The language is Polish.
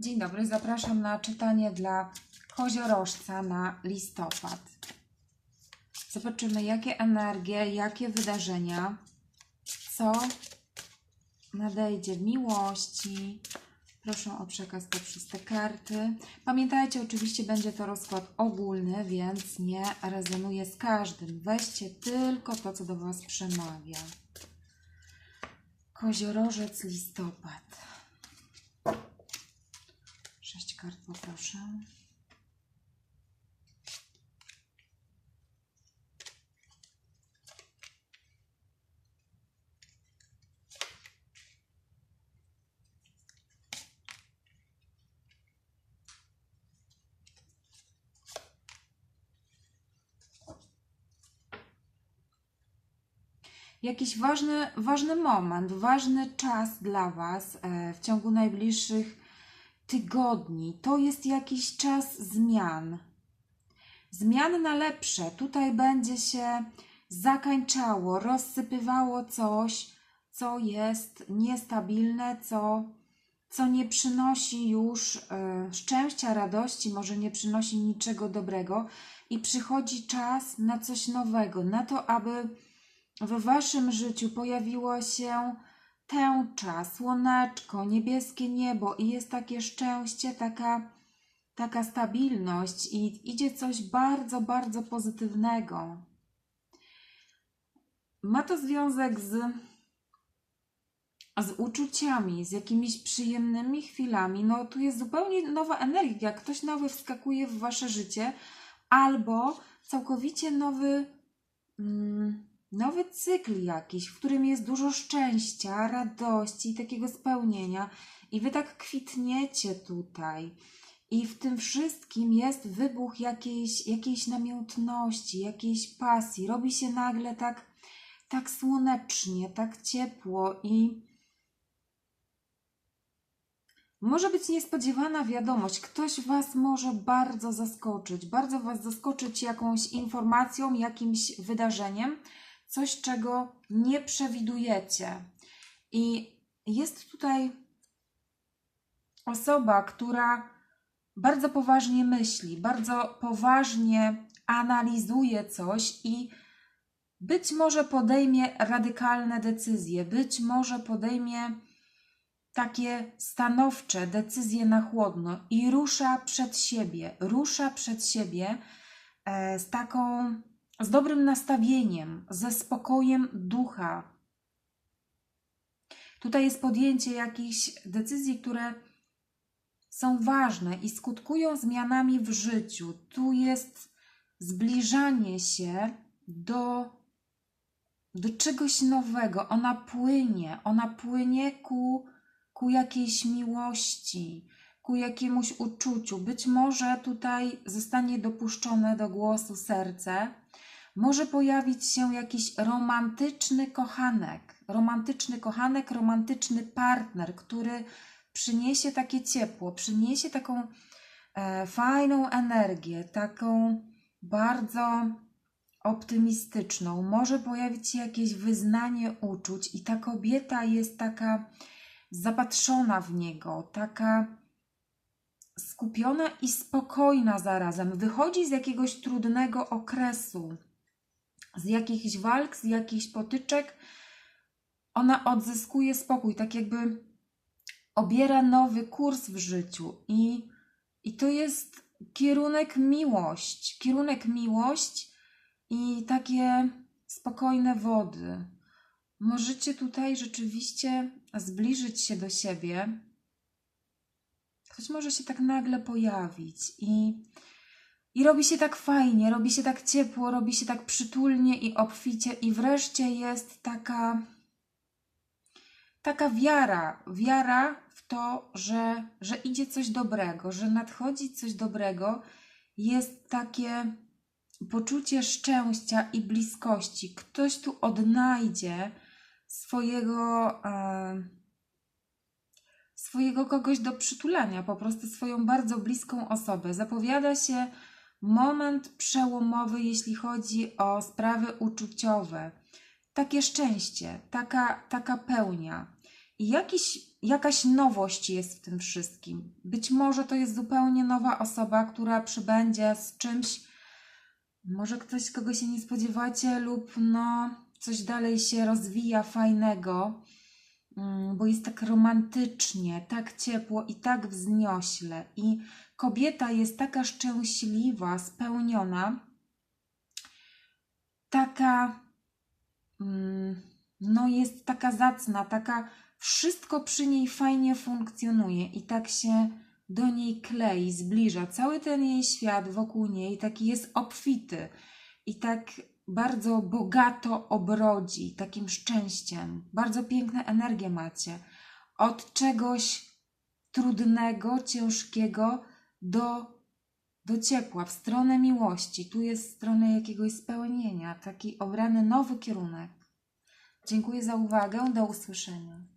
Dzień dobry, zapraszam na czytanie dla koziorożca na listopad. Zobaczymy, jakie energie, jakie wydarzenia, co nadejdzie w miłości. Proszę o przekaz poprzez te karty. Pamiętajcie, oczywiście będzie to rozkład ogólny, więc nie rezonuje z każdym. Weźcie tylko to, co do Was przemawia. Koziorożec listopad. Kart poproszę. Jakiś ważny, ważny moment, ważny czas dla Was e, w ciągu najbliższych tygodni. To jest jakiś czas zmian. Zmian na lepsze. Tutaj będzie się zakańczało, rozsypywało coś, co jest niestabilne, co, co nie przynosi już e, szczęścia, radości, może nie przynosi niczego dobrego i przychodzi czas na coś nowego, na to, aby w Waszym życiu pojawiło się tęcza, słoneczko, niebieskie niebo i jest takie szczęście, taka, taka stabilność i idzie coś bardzo, bardzo pozytywnego. Ma to związek z, z uczuciami, z jakimiś przyjemnymi chwilami. No tu jest zupełnie nowa energia, ktoś nowy wskakuje w Wasze życie albo całkowicie nowy... Mm, nowy cykl jakiś, w którym jest dużo szczęścia, radości i takiego spełnienia, i wy tak kwitniecie tutaj. I w tym wszystkim jest wybuch jakiejś, jakiejś namiętności, jakiejś pasji. Robi się nagle tak, tak słonecznie, tak ciepło i może być niespodziewana wiadomość. Ktoś Was może bardzo zaskoczyć, bardzo Was zaskoczyć jakąś informacją, jakimś wydarzeniem, coś, czego nie przewidujecie. I jest tutaj osoba, która bardzo poważnie myśli, bardzo poważnie analizuje coś i być może podejmie radykalne decyzje, być może podejmie takie stanowcze decyzje na chłodno i rusza przed siebie, rusza przed siebie e, z taką z dobrym nastawieniem, ze spokojem ducha. Tutaj jest podjęcie jakichś decyzji, które są ważne i skutkują zmianami w życiu. Tu jest zbliżanie się do, do czegoś nowego. Ona płynie, ona płynie ku, ku jakiejś miłości, ku jakiemuś uczuciu. Być może tutaj zostanie dopuszczone do głosu serce może pojawić się jakiś romantyczny kochanek, romantyczny kochanek, romantyczny partner, który przyniesie takie ciepło, przyniesie taką e, fajną energię, taką bardzo optymistyczną. Może pojawić się jakieś wyznanie uczuć, i ta kobieta jest taka zapatrzona w niego, taka skupiona i spokojna zarazem. Wychodzi z jakiegoś trudnego okresu z jakichś walk, z jakichś potyczek, ona odzyskuje spokój, tak jakby obiera nowy kurs w życiu i, i to jest kierunek miłość, kierunek miłość i takie spokojne wody. Możecie tutaj rzeczywiście zbliżyć się do siebie. Ktoś może się tak nagle pojawić i i robi się tak fajnie, robi się tak ciepło, robi się tak przytulnie i obficie, i wreszcie jest taka, taka wiara, wiara w to, że, że idzie coś dobrego, że nadchodzi coś dobrego. Jest takie poczucie szczęścia i bliskości. Ktoś tu odnajdzie swojego. E, swojego kogoś do przytulania, po prostu swoją bardzo bliską osobę. Zapowiada się moment przełomowy, jeśli chodzi o sprawy uczuciowe. Takie szczęście, taka, taka pełnia. I jakiś, jakaś nowość jest w tym wszystkim. Być może to jest zupełnie nowa osoba, która przybędzie z czymś, może ktoś, kogo się nie spodziewacie, lub no, coś dalej się rozwija fajnego, bo jest tak romantycznie, tak ciepło i tak wzniośle. I kobieta jest taka szczęśliwa, spełniona, taka, mm, no jest taka zacna, taka, wszystko przy niej fajnie funkcjonuje i tak się do niej klei, zbliża. Cały ten jej świat wokół niej taki jest obfity i tak bardzo bogato obrodzi takim szczęściem. Bardzo piękne energie macie. Od czegoś trudnego, ciężkiego do, do ciepła, w stronę miłości. Tu jest stronę jakiegoś spełnienia, taki obrany nowy kierunek. Dziękuję za uwagę. Do usłyszenia.